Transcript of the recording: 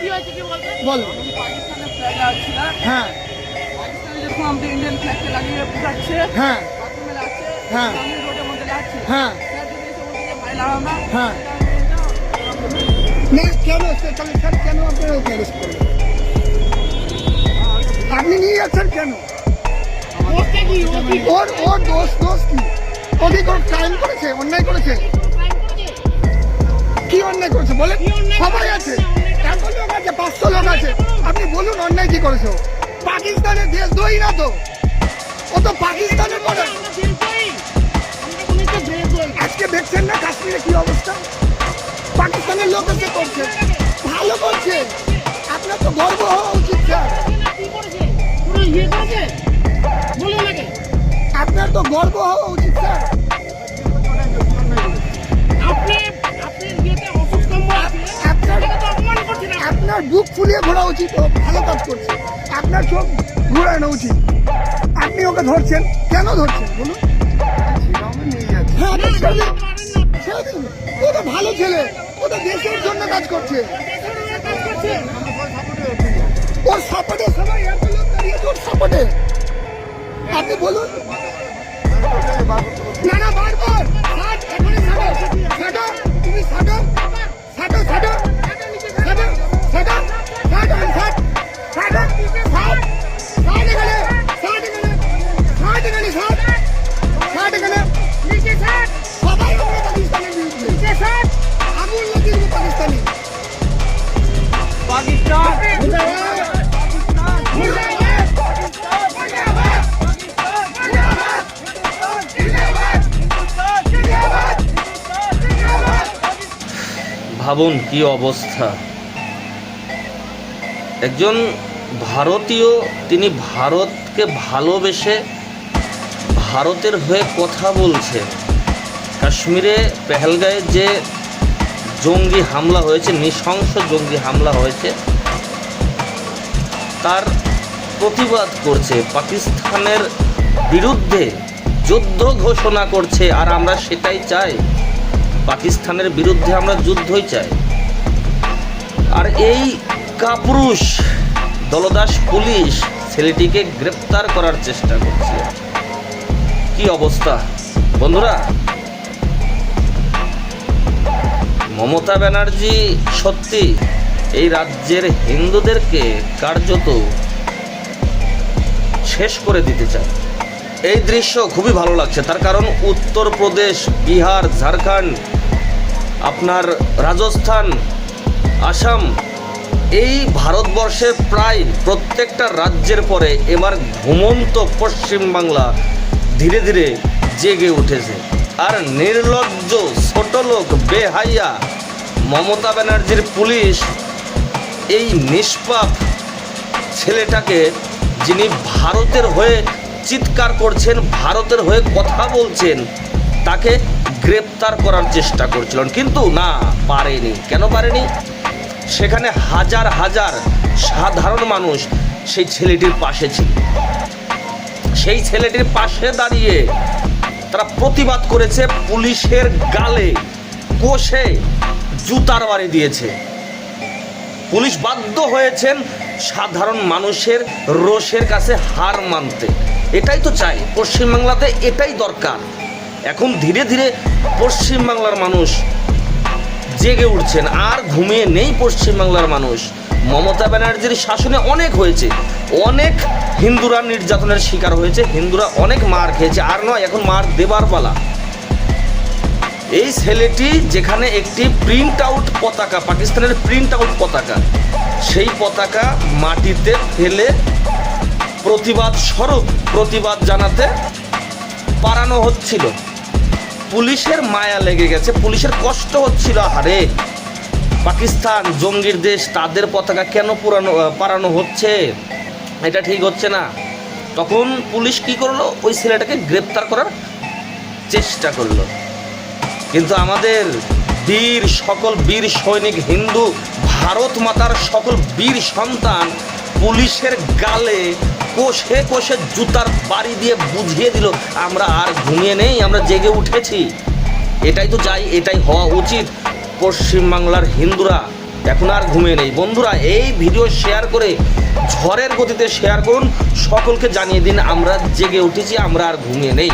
কি হয়েছে কি বলতে? বলো। পাকিস্তানের ফ্ল্যাগ লাগছিল হ্যাঁ। পাকিস্তানে যখন আমাদের ইন্ডিয়ান ফ্ল্যাগকে লাগিয়ে বুঝাচ্ছে হ্যাঁ। বাথরুমে লাগছে হ্যাঁ। রোডের মধ্যে লাগছে। হ্যাঁ। স্যার যদি এসে বলছে ভাই লাগাও না হ্যাঁ। না কেন সে তাহলে স্যার কেন আপনারা ওকে অ্যারেস্ট করলেন? আপনি নিয়ে যাচ্ছেন কেন? ওর ওর দোষ দোষ কি? ও কি কোনো ক্রাইম করেছে? অন্যায় করেছে? কি অন্যায় করেছে? বলে সবাই আছে। কি করেছে? পাকিস্তানের দেশ দই না তো? ও তো পাকিস্তানের করে আমরা বের করি আমরা কোনো একটা বের করি আজকে দেখছেন না কাশ্মীরে কি অবস্থা? পাকিস্তানের লোক এসে করছে। ভালো করছে। আপনার তো গর্ব হওয়া উচিত, স্যার। আপনার তো গর্ব হওয়া উচিত, স্যার। আপনার বুক ফুলিয়ে ঘোরা উচিত ভালো কাজ করছে আপনার চোখ ঘোরানো উচিত আপনি ওকে ধরছেন, কেন ধরছেন, বলুন হ্যাঁ আপনি ছেড়ে দিন। ছেড়ে দিন। ও তো ভালো ছেলে, ও তো দেশের জন্য কাজ করছে ওর সাপোর্টে, সবাই ওর সাপোর্টে আপনি বলুন না না ভাবুন কি অবস্থা। একজন ভারতীয়, তিনি ভারতকে ভালোবেসে ভারতের হয়ে কথা বলছে। কাশ্মীরে পেহেলগাঁয়ে যে জঙ্গি হামলা হয়েছে, নৃশংস জঙ্গি হামলা হয়েছে তার প্রতিবাদ করছে। পাকিস্তানের বিরুদ্ধে যুদ্ধ ঘোষণা করছে, আর আমরা সেটাই চাই। পাকিস্তানের বিরুদ্ধে আমরা যুদ্ধই চাই। আর এই কাপুরুষ দলদাস পুলিশ ছেলেটিকে গ্রেপ্তার করার চেষ্টা করছে। কি অবস্থা? বন্ধুরা, মমতা ব্যানার্জি সত্যি এই রাজ্যের হিন্দুদেরকে কার্যত শেষ করে দিতে চায়। এই দৃশ্য খুবই ভালো লাগছে। তার কারণ উত্তরপ্রদেশ, বিহার, ঝাড়খণ্ড, আপনার রাজস্থান, আসাম, এই ভারতবর্ষের প্রায় প্রত্যেকটা রাজ্যের পরে এবার ঘুমন্ত পশ্চিমবাংলা ধীরে ধীরে জেগে উঠেছে। আর নির্লজ্জ ছোট লোক বেহাইয়া মমতা ব্যানার্জির পুলিশ এই নিষ্পাপ ছেলেটাকে যিনি ভারতের হয়ে চিৎকার করছেন, ভারতের হয়ে কথা বলছেন, তাকে গ্রেপ্তার করার চেষ্টা করছিলেন। কিন্তু না, পারেনি। কেন পারেনি? সেখানে হাজার হাজার সাধারণ মানুষ সেই ছেলেটির পাশে ছিল। সেই ছেলেটির পাশে দাঁড়িয়ে তারা প্রতিবাদ করেছে, পুলিশের গালে কোষে জুতার বাড়ি দিয়েছে। পুলিশ বাধ্য হয়েছেন সাধারণ মানুষের রোষের কাছে হার মানতে। এটাই তো চাই, পশ্চিমবাংলাতে এটাই দরকার। এখন ধীরে ধীরে পশ্চিমবাংলার মানুষ জেগে উঠছেন, আর ঘুমিয়ে নেই পশ্চিমবাংলার মানুষ। মমতা ব্যানার্জির শাসনে অনেক হয়েছে, অনেক হিন্দুরা নির্যাতনের শিকার হয়েছে, হিন্দুরা অনেক মার খেয়েছে, আর নয়, এখন মার দেবার পালা। এই ছেলেটি যেখানে একটি প্রিন্ট আউট পতাকা, পাকিস্তানের প্রিন্ট আউট পতাকা, সেই পতাকা মাটিতে ফেলে প্রতিবাদ স্বরূপ, প্রতিবাদ জানাতে পারানো হচ্ছিল। পুলিশের মায়া লেগে গেছে, পুলিশের কষ্ট হচ্ছিল। আরে পাকিস্তান, জঙ্গির দেশ, তাদের পতাকা কেন পুরানো পারানো হচ্ছে? এটা ঠিক হচ্ছে না। তখন পুলিশ কি করল? ওই ছেলেটাকে গ্রেপ্তার করার চেষ্টা করল। কিন্তু আমাদের বীর সকল বীর সৈনিক হিন্দু, ভারত মাতার সকল বীর সন্তান পুলিশের গালে কোষে কোষে জুতার বাড়ি দিয়ে বুঝিয়ে দিল, আমরা আর ঘুমিয়ে নেই, আমরা জেগে উঠেছি। এটাই তো চাই এটাই হওয়া উচিত। পশ্চিমবাংলার হিন্দুরা এখন আর ঘুমিয়ে নেই। বন্ধুরা, এই ভিডিও শেয়ার করে, ঝড়ের গতিতে শেয়ার করুন। সকলকে জানিয়ে দিন, আমরা জেগে উঠেছি, আমরা আর ঘুমিয়ে নেই।